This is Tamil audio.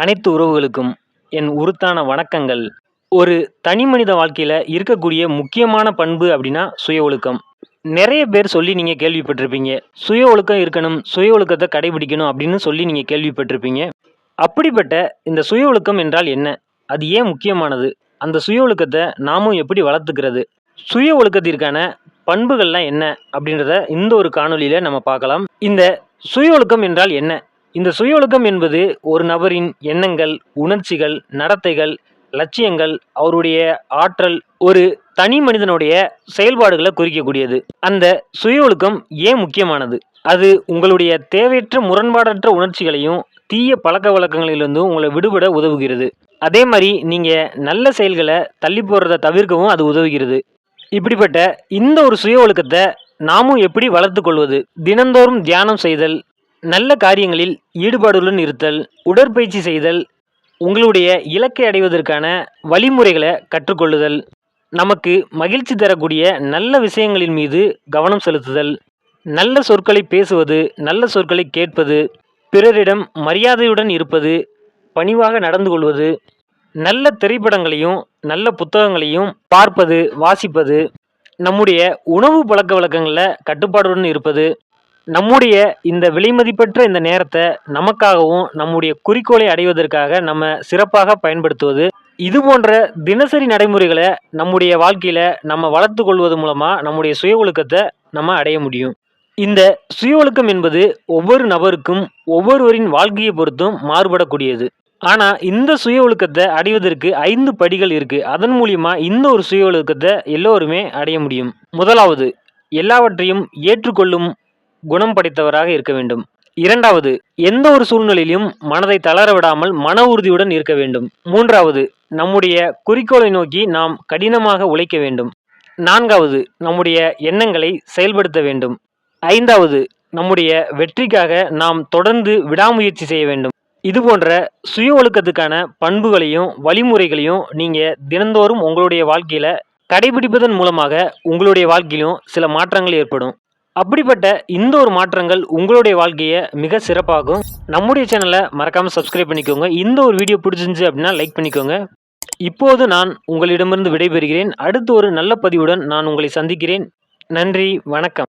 அனைத்து உறவுகளுக்கும் என் உருத்தான வணக்கங்கள். ஒரு தனி மனித வாழ்க்கையில் இருக்கக்கூடிய முக்கியமான பண்பு அப்படின்னா சுய ஒழுக்கம். நிறைய பேர் சொல்லி நீங்கள் கேள்விப்பட்டிருப்பீங்க. சுய ஒழுக்கம் இருக்கணும் சுய ஒழுக்கத்தை கடைபிடிக்கணும் அப்படின்னு சொல்லி நீங்கள் கேள்விப்பட்டிருப்பீங்க. அப்படிப்பட்ட இந்த சுய ஒழுக்கம் என்றால் என்ன? அது ஏன் முக்கியமானது? அந்த சுய ஒழுக்கத்தை நாமும் எப்படி வளர்த்துக்கிறது? சுய ஒழுக்கத்திற்கான பண்புகள்லாம் என்ன? அப்படின்றத இந்த ஒரு காணொளியில் நம்ம பார்க்கலாம். இந்த சுய ஒழுக்கம் என்றால் என்ன? இந்த சுய ஒழுக்கம் என்பது ஒரு நபரின் எண்ணங்கள் உணர்ச்சிகள் நடத்தைகள் லட்சியங்கள் அவருடைய ஆற்றல் ஒரு தனி மனிதனுடைய செயல்பாடுகளை குறிக்கக்கூடியது. அந்த சுய ஒழுக்கம் ஏன் முக்கியமானது? அது உங்களுடைய தேவையற்ற முரண்பாடற்ற உணர்ச்சிகளையும் தீய பழக்க வழக்கங்களிலிருந்தும் உங்களை விடுபட உதவுகிறது. அதே மாதிரி நீங்கள் நல்ல செயல்களை தள்ளி போடுறத தவிர்க்கவும் அது உதவுகிறது. இப்படிப்பட்ட இந்த ஒரு சுய ஒழுக்கத்தை நாமும் எப்படி வளர்த்து கொள்வது? தினந்தோறும் தியானம் செய்தல் நல்ல காரியங்களில் ஈடுபாடுடன் இருத்தல் உடற்பயிற்சி செய்தல் உங்களுடைய இலக்கை அடைவதற்கான வழிமுறைகளை கற்றுக்கொள்ளுதல் நமக்கு மகிழ்ச்சி தரக்கூடிய நல்ல விஷயங்களின் மீது கவனம் செலுத்துதல் நல்ல சொற்களை பேசுவது நல்ல சொற்களை கேட்பது பிறரிடம் மரியாதையுடன் இருப்பது பணிவாக நடந்து கொள்வது நல்ல திரைப்படங்களையும் நல்ல புத்தகங்களையும் பார்ப்பது வாசிப்பது நம்முடைய உணவு பழக்க வழக்கங்களில் கட்டுப்பாடுடன் இருப்பது நம்முடைய இந்த விலைமதிப்பற்ற இந்த நேரத்தை நமக்காகவும் நம்முடைய குறிக்கோளை அடைவதற்காக நம்ம சிறப்பாக பயன்படுத்துவது. இது போன்ற தினசரி நடைமுறைகளை நம்முடைய வாழ்க்கையில் நம்ம வளர்த்து கொள்வது மூலமாக நம்முடைய சுய ஒழுக்கத்தை நம்ம அடைய முடியும். இந்த சுய ஒழுக்கம் என்பது ஒவ்வொரு நபருக்கும் ஒவ்வொருவரின் வாழ்க்கையை பொறுத்தும் மாறுபடக்கூடியது. ஆனால் இந்த சுய ஒழுக்கத்தை அடைவதற்கு ஐந்து படிகள் இருக்குது அதன் மூலியமா இந்த ஒரு சுய ஒழுக்கத்தை எல்லோருமே அடைய முடியும். முதலாவது எல்லாவற்றையும் ஏற்றுக்கொள்ளும் குணம் படைத்தவராக இருக்க வேண்டும். இரண்டாவது எந்த ஒரு சூழ்நிலையிலும் மனதை தளர விடாமல் மன உறுதியுடன் இருக்க வேண்டும். மூன்றாவது நம்முடைய குறிக்கோளை நோக்கி நாம் கடினமாக உழைக்க வேண்டும். நான்காவது நம்முடைய எண்ணங்களை செயல்படுத்த வேண்டும். ஐந்தாவது நம்முடைய வெற்றிக்காக நாம் தொடர்ந்து விடாமுயற்சி செய்ய வேண்டும். இது போன்ற சுய ஒழுக்கத்துக்கான பண்புகளையும் வழிமுறைகளையும் நீங்கள் தினந்தோறும் உங்களுடைய வாழ்க்கையில் கடைபிடிப்பதன் மூலமாக உங்களுடைய வாழ்க்கையிலும் சில மாற்றங்கள் ஏற்படும். அப்படிப்பட்ட இந்த ஒரு மாற்றங்கள் உங்களுடைய வாழ்க்கையை மிக சிறப்பாகும். நம்முடைய சேனலை மறக்காமல் சப்ஸ்கிரைப் பண்ணிக்கோங்க. இந்த ஒரு வீடியோ பிடிச்சிருந்துச்சு அப்படின்னா லைக் பண்ணிக்கோங்க. இப்போது நான் உங்களிடமிருந்து விடைபெறுகிறேன். அடுத்து ஒரு நல்ல பதிவுடன் நான் உங்களை சந்திக்கிறேன். நன்றி வணக்கம்.